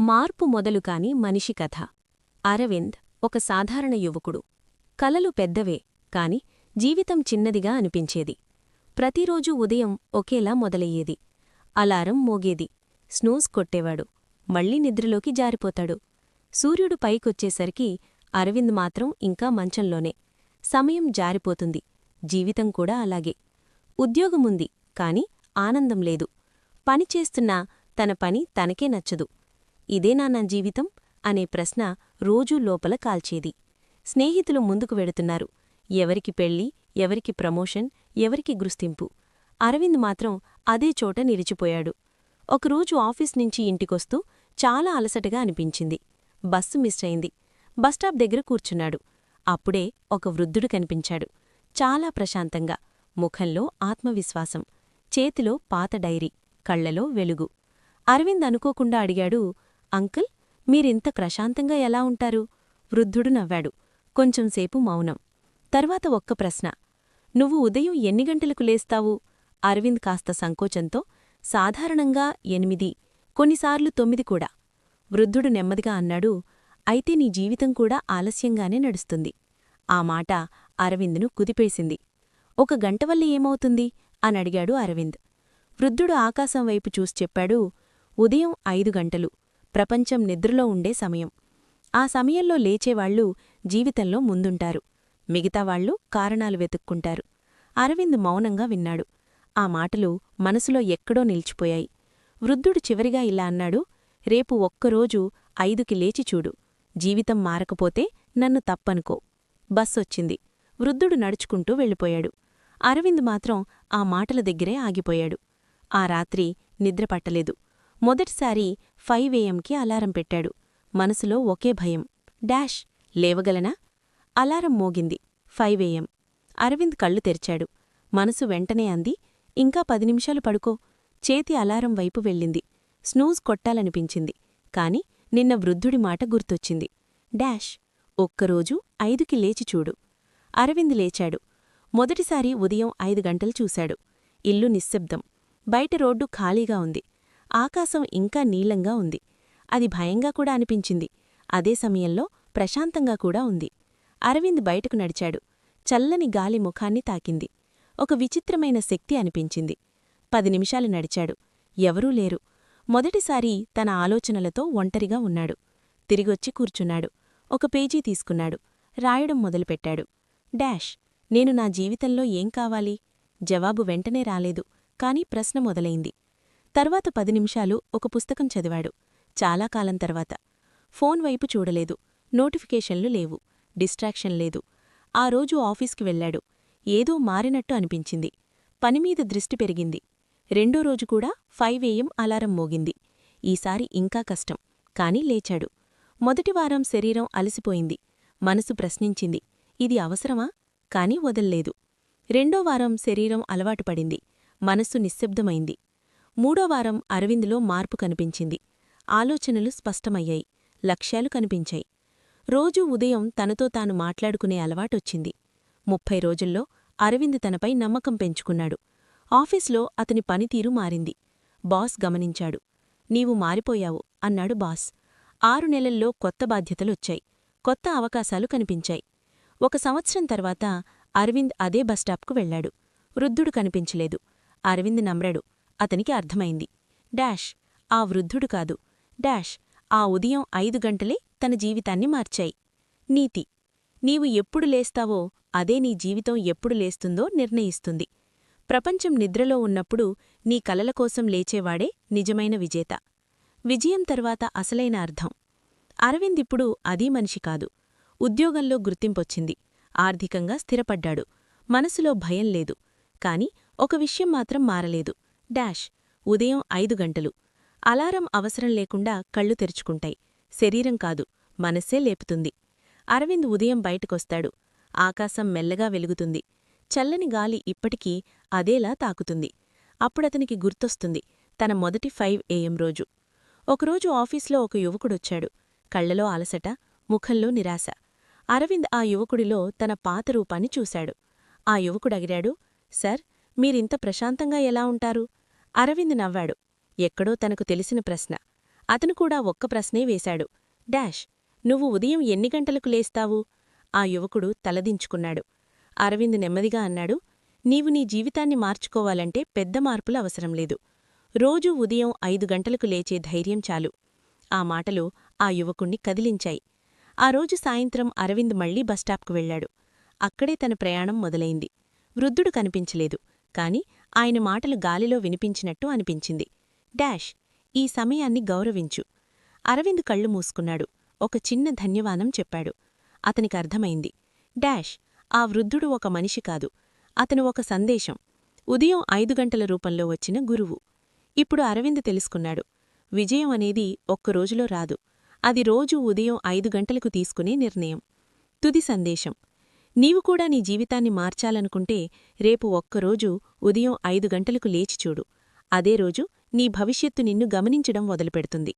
మార్పు మొదలు కాని మనిషి కథ. అరవింద్ ఒక సాధారణ యువకుడు. కలలు పెద్దవే కాని జీవితం చిన్నదిగా అనిపించేది. ప్రతిరోజూ ఉదయం ఒకేలా మొదలయ్యేది. అలారం మోగేది. స్నూజ్ కొట్టేవాడు. మళ్ళీ నిద్రలోకి జారిపోతాడు. సూర్యుడు పైకొచ్చేసరికి అరవింద్ మాత్రం ఇంకా మంచంలోనే. సమయం జారిపోతుంది. జీవితం కూడా అలాగే. ఉద్యోగముంది కాని ఆనందం లేదు. పనిచేస్తున్నా తన పని తనకే నచ్చదు. ఇదేనా నా జీవితం అనే ప్రశ్న రోజూ లోపల కాల్చేది. స్నేహితులు ముందుకు వెడుతున్నారు. ఎవరికి పెళ్ళి ఎవరికి ప్రమోషన్ ఎవరికి గుర్తింపు? అరవింద్ మాత్రం అదే చోట నిలిచిపోయాడు. ఒకరోజు ఆఫీస్ నుంచి ఇంటికొస్తూ చాలా అలసటగా అనిపించింది. బస్సు మిస్ అయింది. బస్టాప్ దగ్గర కూర్చున్నాడు. అప్పుడే ఒక వృద్ధుడు కనిపించాడు. చాలా ప్రశాంతంగా ముఖంలో ఆత్మవిశ్వాసం చేతిలో పాత డైరీ కళ్ళలో వెలుగు. అరవింద్ అనుకోకుండా అడిగాడు అంకుల్ మీరింత ప్రశాంతంగా ఎలా ఉంటారు? వృద్ధుడు నవ్వాడు. కొంచెంసేపు మౌనం. తర్వాత ఒక్క ప్రశ్న. నువ్వు ఉదయం ఎన్ని గంటలకు లేస్తావు? అరవింద్ కాస్త సంకోచంతో సాధారణంగా ఎనిమిది కొన్నిసార్లు తొమ్మిది కూడా. వృద్ధుడు నెమ్మదిగా అన్నాడు అయితే నీ జీవితం కూడా ఆలస్యంగానే నడుస్తుంది. ఆ మాట అరవింద్ను కుదిపేసింది. ఒక గంట వల్ల ఏమవుతుంది? అనడిగాడు అరవింద్. వృద్ధుడు ఆకాశం వైపు చూసి చెప్పాడు ఉదయం ఐదు గంటలు. ప్రపంచం నిద్రలో ఉండే సమయం. ఆ సమయంలో లేచేవాళ్ళు జీవితంలో ముందుంటారు. మిగతావాళ్ళు కారణాలు వెతుక్కుంటారు. అరవింద్ మౌనంగా విన్నాడు. ఆ మాటలు మనసులో ఎక్కడో నిలిచిపోయాయి. వృద్ధుడు చివరిగా ఇలా అన్నాడు రేపు ఒక్కరోజు ఐదుకి లేచి చూడు. జీవితం మారకపోతే నన్ను తప్పనుకో. బస్సొచ్చింది వృద్ధుడు నడుచుకుంటూ వెళ్ళిపోయాడు. అరవింద్ మాత్రం ఆ మాటల దగ్గరే ఆగిపోయాడు. ఆ రాత్రి నిద్రపట్టలేదు మొదటిసారి ఫైవ్ ఏఎంకి అలారం పెట్టాడు. మనసులో ఒకే భయం. డాష్ లేవగలనా? అలారం మోగింది. Five AM. అరవింద్ కళ్ళు తెరిచాడు. మనసు వెంటనే అంది ఇంకా పది నిమిషాలు పడుకో. చేతి అలారం వైపు వెళ్ళింది. స్నూజ్ కొట్టాలనిపించింది. కాని నిన్న వృద్ధుడి మాట గుర్తొచ్చింది. డాష్ ఒక్కరోజు ఐదుకి లేచి చూడు. అరవింద్ లేచాడు. మొదటిసారి ఉదయం ఐదు గంటలు చూశాడు. ఇల్లు నిశ్శబ్దం. బయట రోడ్డు ఖాళీగా ఉంది. ఆకాశం ఇంకా నీలంగా ఉంది. అది భయంగా కూడా అనిపించింది. అదే సమయంలో ప్రశాంతంగా కూడా ఉంది. అరవింద్ బయటకు నడిచాడు. చల్లని గాలి ముఖాన్ని తాకింది. ఒక విచిత్రమైన శక్తి అనిపించింది. పది నిమిషాలు నడిచాడు. ఎవరూ లేరు. మొదటిసారి తన ఆలోచనలతో ఒంటరిగా ఉన్నాడు. తిరిగొచ్చి కూర్చున్నాడు. ఒక పేజీ తీసుకున్నాడు. రాయడం మొదలుపెట్టాడు. డాష్ నేను నా జీవితంలో ఏం కావాలి? జవాబు వెంటనే రాలేదు. కాని ప్రశ్న మొదలైంది. తర్వాత పది నిమిషాలు ఒక పుస్తకం చదివాడు. చాలా కాలం తర్వాత. ఫోన్ వైపు చూడలేదు. నోటిఫికేషన్లు లేవు. డిస్ట్రాక్షన్ లేదు. ఆ రోజు ఆఫీస్కి వెళ్ళాడు ఏదో మారినట్టు అనిపించింది. పనిమీద దృష్టి పెరిగింది. రెండో రోజు కూడా ఫైవ్ ఏఎం అలారం మోగింది. ఈసారి ఇంకా కష్టం. కాని లేచాడు. మొదటి వారం శరీరం అలసిపోయింది. మనసు ప్రశ్నించింది. ఇది అవసరమా? కాని వదల్లేదు. రెండో వారం శరీరం అలవాటుపడింది మనస్సు నిశ్శబ్దమైంది. మూడో వారం అరవిందులో మార్పు కనిపించింది. ఆలోచనలు స్పష్టమయ్యాయి. లక్ష్యాలు కనిపించాయి. రోజూ ఉదయం తనతో తాను మాట్లాడుకునే అలవాటొచ్చింది. ముప్పై రోజుల్లో అరవింద్ తనపై నమ్మకం పెంచుకున్నాడు. ఆఫీస్లో అతని పనితీరు మారింది. బాస్ గమనించాడు. నీవు మారిపోయావు అన్నాడు బాస్. ఆరు నెలల్లో కొత్త బాధ్యతలొచ్చాయి. కొత్త అవకాశాలు కనిపించాయి. ఒక సంవత్సరం తర్వాత అరవింద్ అదే బస్టాప్కు వెళ్ళాడు వృద్ధుడు కనిపించలేదు. అరవింద్ నమ్రాడు. అతనికి అర్థమైంది. డాష్ ఆ వృద్ధుడు కాదు. డాష్ ఆ ఉదయం ఐదు గంటలే తన జీవితాన్ని మార్చాయి. నీతి నీవు ఎప్పుడు లేస్తావో అదే నీ జీవితం ఎప్పుడు లేస్తుందో నిర్ణయిస్తుంది. ప్రపంచం నిద్రలో ఉన్నప్పుడు నీ కలల కోసం లేచేవాడే నిజమైన విజేత. విజయం తర్వాత అసలైన అర్థం. అరవిందిప్పుడు అదీ మనిషి కాదు. ఉద్యోగంలో గుర్తింపొచ్చింది. ఆర్థికంగా స్థిరపడ్డాడు. మనసులో భయం లేదు. కాని ఒక విషయం మాత్రం మారలేదు. డాష్ ఉదయం ఐదు గంటలు. అలారం అవసరం లేకుండా కళ్ళు తెరుచుకుంటాయి. శరీరం కాదు మనస్సే లేపుతుంది. అరవింద్ ఉదయం బయటకొస్తాడు. ఆకాశం మెల్లగా వెలుగుతుంది. చల్లని గాలి ఇప్పటికీ అదేలా తాకుతుంది. అప్పుడతనికి గుర్తొస్తుంది తన మొదటి ఫైవ్ ఏఎం రోజు. ఒకరోజు ఆఫీస్లో ఒక యువకుడొచ్చాడు. కళ్ళలో అలసట ముఖంలో నిరాశ. అరవింద్ ఆ యువకుడిలో తన పాత రూపాన్ని చూశాడు. ఆ యువకుడగిరాడు సర్ మీరింత ప్రశాంతంగా ఎలా ఉంటారు? అరవింద్ నవ్వాడు. ఎక్కడో తనకు తెలిసిన ప్రశ్న. అతను కూడా ఒక్క ప్రశ్నే వేశాడు. డాష్ నువ్వు ఉదయం ఎన్ని గంటలకు లేస్తావు? ఆ యువకుడు తలదించుకున్నాడు. అరవింద్ నెమ్మదిగా అన్నాడు నీవు నీ జీవితాన్ని మార్చుకోవాలంటే పెద్ద మార్పులు అవసరం లేదు. రోజూ ఉదయం ఐదు గంటలకు లేచే ధైర్యం చాలు. ఆ మాటలు ఆ యువకుణ్ణి కదిలించాయి. ఆ రోజు సాయంత్రం అరవింద్ మళ్ళీ బస్టాప్కు వెళ్ళాడు అక్కడే తన ప్రయాణం మొదలైంది. వృద్ధుడు కనిపించలేదు. కాని ఆయన మాటలు గాలిలో వినిపించినట్టు అనిపించింది. డాష్ ఈ సమయాన్ని గౌరవించు. అరవింద్ కళ్ళు మూసుకున్నాడు. ఒక చిన్న ధన్యవాదం చెప్పాడు. అతనికి అర్థమైంది. డాష్ ఆ వృద్ధుడు ఒక మనిషి కాదు. అతను ఒక సందేశం. ఉదయం ఐదు గంటల రూపంలో వచ్చిన గురువు. ఇప్పుడు అరవింద్ తెలుసుకున్నాడు. విజయం అనేది ఒక్కరోజులో రాదు. అది రోజూ ఉదయం ఐదు గంటలకు తీసుకునే నిర్ణయం. తుది సందేశం. నీవు కూడా నీ జీవితాన్ని మార్చాలనుకుంటే రేపు ఒక్కరోజు ఉదయం ఐదు గంటలకు లేచి చూడు. అదే రోజు నీ భవిష్యత్తు నిన్ను గమనించడం మొదలుపెడుతుంది.